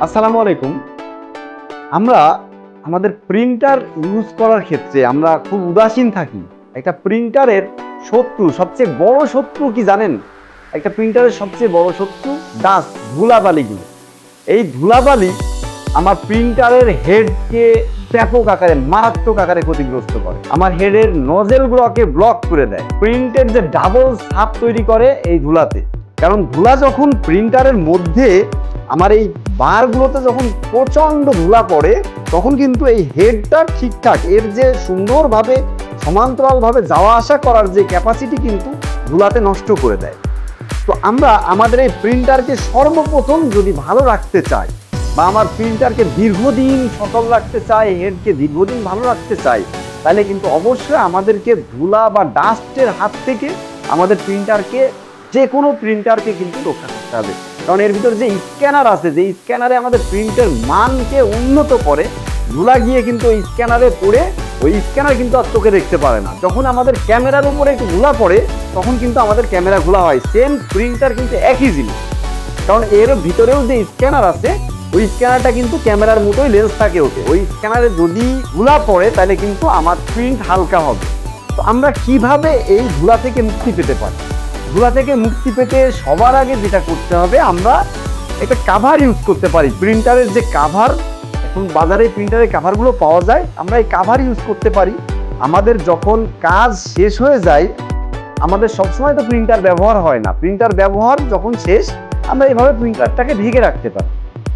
আসসালামু আলাইকুম। আমরা আমাদের প্রিন্টার ইউজ করার ক্ষেত্রে আমরা খুব উদাসীন থাকি। একটা প্রিন্টারের শত্রু, সবচেয়ে বড় শত্রু কি জানেন? একটা প্রিন্টারের সবচেয়ে বড় শত্রু ডাস্ট ধুলাবালিগুলো। এই ধুলাবালি আমার প্রিন্টারের হেডকে ব্যাপক আকারে, মারাত্মক আকারে ক্ষতিগ্রস্ত করে। আমার হেডের নজেলগুলোকে ব্লক করে দেয়। প্রিন্টের যে ডাবল সাপ তৈরি করে এই ধুলাতে। কারণ ধুলা যখন প্রিন্টারের মধ্যে আমার এই বারগুলোতে যখন প্রচণ্ড ধুলা পড়ে, তখন কিন্তু এই হেডটা ঠিকঠাক, এর যে সুন্দরভাবে, সমান্তরালভাবে যাওয়া আসা করার যে ক্যাপাসিটি কিন্তু ধুলাতে নষ্ট করে দেয়। তো আমরা আমাদের এই প্রিন্টারকে সর্বপ্রথম যদি ভালো রাখতে চাই, বা আমার প্রিন্টারকে দীর্ঘদিন সচল রাখতে চাই হেডকে দীর্ঘদিন ভালো রাখতে চাই, তাহলে কিন্তু অবশ্যই আমাদেরকে ধুলা বা ডাস্টের হাত থেকে আমাদের প্রিন্টারকে যে কোনো প্রিন্টারকে কিন্তু রক্ষা করতে হবে। কারণ এর ভিতরে যে স্ক্যানার আছে, যে স্ক্যানারে আমাদের প্রিন্টের মানকে উন্নত করে, ধুলা গিয়ে কিন্তু ওই স্ক্যানারে পড়ে, ওই স্ক্যানার কিন্তু আর চোখে দেখতে পারে না। যখন আমাদের ক্যামেরার উপরে একটু ধুলা পড়ে, তখন কিন্তু আমাদের ক্যামেরা খোলা হয়। সেম প্রিন্টার কিন্তু একই জিনিস। কারণ এর ভিতরেও যে স্ক্যানার আছে, ওই স্ক্যানারটা কিন্তু ক্যামেরার মতোই লেন্স থাকে ওকে। ওই স্ক্যানারে যদি ধুলা পড়ে, তাহলে কিন্তু আমার প্রিন্ট হালকা হবে। তো আমরা কীভাবে এই ধুলা থেকে মুক্তি পেতে পারি? ধুলা থেকে মুক্তি পেতে সবার আগে যেটা করতে হবে, আমরা একটা কাভার ইউজ করতে পারি। প্রিন্টারের যে কাভার এখন বাজারে প্রিন্টারের কাভারগুলো পাওয়া যায়, আমরা এই কাভার ইউজ করতে পারি। আমাদের যখন কাজ শেষ হয়ে যায়, আমাদের সবসময় তো প্রিন্টার ব্যবহার হয় না। প্রিন্টার ব্যবহার যখন শেষ, আমরা এভাবে প্রিন্টারটাকে ঢেকে রাখতে পারি।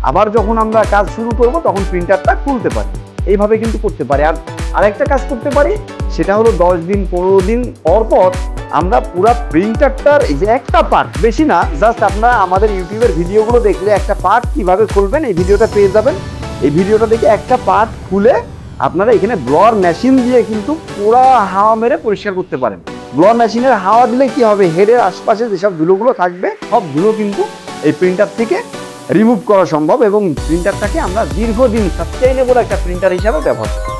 আবার যখন আমরা কাজ শুরু করব, তখন প্রিন্টারটা খুলতে পারি। এইভাবে কিন্তু করতে পারি। আর আরেকটা কাজ করতে পারি, সেটা হলো দশ দিন, পনেরো দিন পর পর আমরা পুরো প্রিন্টারটার এই যে একটা পার্ট বেশি না জাস্ট আপনারা আমাদের ইউটিউবের ভিডিওগুলো দেখলে একটা পার্ট কীভাবে খুলবেন, এই ভিডিওটা পেয়ে যাবেন। এই ভিডিওটা দেখে একটা পার্ট খুলে আপনারা এখানে ব্লোয়ার মেশিন দিয়ে কিন্তু পুরো হাওয়া মেরে পরিষ্কার করতে পারেন। ব্লোয়ার মেশিনের হাওয়া দিলে কি হবে? হেডের আশপাশে যেসব ধুলোগুলো থাকবে, সব ধুলো কিন্তু এই প্রিন্টার থেকে রিমুভ করা সম্ভব এবং প্রিন্টারটাকে আমরা দীর্ঘদিন সাস্টেইনেবল একটা প্রিন্টার হিসাবে ব্যবহার পারি।